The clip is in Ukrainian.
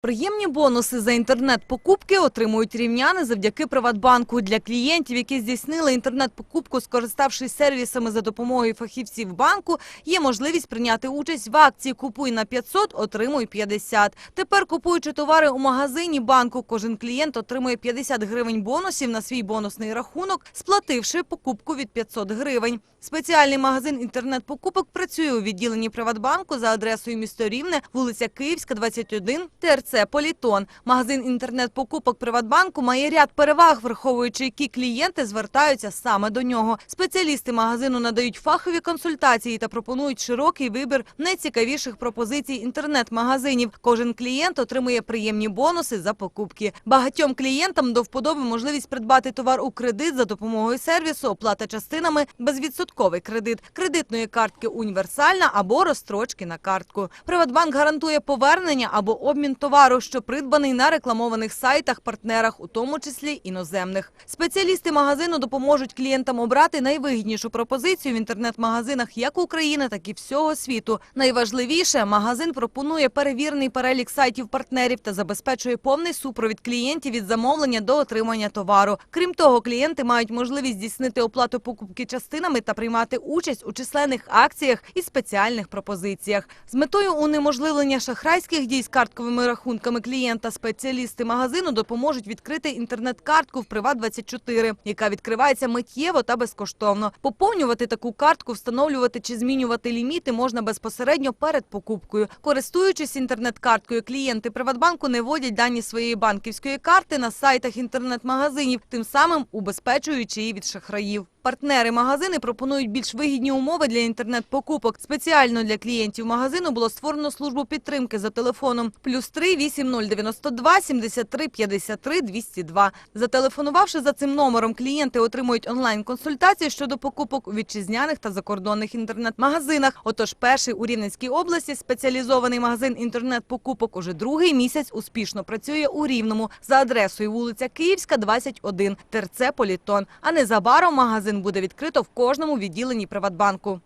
Приємні бонуси за інтернет-покупки отримують рівняни завдяки Приватбанку. Для клієнтів, які здійснили інтернет-покупку, скориставшись сервісами за допомогою фахівців банку, є можливість прийняти участь в акції «Купуй на 500, отримуй 50». Тепер, купуючи товари у магазині банку, кожен клієнт отримує 50 гривень бонусів на свій бонусний рахунок, сплативши покупку від 500 гривень. Спеціальний магазин інтернет-покупок працює у відділенні Приватбанку за адресою місто Рівне, вулиця Київська, 21, ТРЦ Політон. Магазин інтернет-покупок Приватбанку має ряд переваг, враховуючи, які клієнти звертаються саме до нього. Спеціалісти магазину надають фахові консультації та пропонують широкий вибір найцікавіших пропозицій інтернет-магазинів. Кожен клієнт отримує приємні бонуси за покупки. Багатьом клієнтам до вподоби можливість придбати товар у кредит за допомогою сервісу, оплата частинами, безвідсотковий кредит, кредитної картки універсальна або розстрочки на картку. Приватбанк гарантує повернення або обмін товару, що придбаний на рекламованих сайтах, партнерах, у тому числі іноземних. Спеціалісти магазину допоможуть клієнтам обрати найвигіднішу пропозицію в інтернет-магазинах як України, так і всього світу. Найважливіше, магазин пропонує перевірений перелік сайтів партнерів та забезпечує повний супровід клієнтів від замовлення до отримання товару. Крім того, клієнти мають можливість здійснити оплату покупки частинами та приймати участь у численних акціях і спеціальних пропозиціях. З метою унеможливлення шахрайських дій з картковими рахунками клієнта спеціалісти магазину допоможуть відкрити інтернет-картку в Приват24, яка відкривається миттєво та безкоштовно. Поповнювати таку картку, встановлювати чи змінювати ліміти можна безпосередньо перед покупкою. Користуючись інтернет-карткою, клієнти Приватбанку не вводять дані своєї банківської карти на сайтах інтернет-магазинів, тим самим убезпечуючи її від шахраїв. Партнери магазини пропонують більш вигідні умови для інтернет-покупок. Спеціально для клієнтів магазину було створено службу підтримки за телефоном плюс 3 8092 73 53 202. Зателефонувавши за цим номером, клієнти отримують онлайн-консультації щодо покупок у вітчизняних та закордонних інтернет-магазинах. Отож, перший у Рівненській області спеціалізований магазин інтернет-покупок уже другий місяць успішно працює у Рівному за адресою вулиця Київська, 21, ТРЦ Політон. А незабаром магазин буде відкрито в кожному відділенні Приватбанку.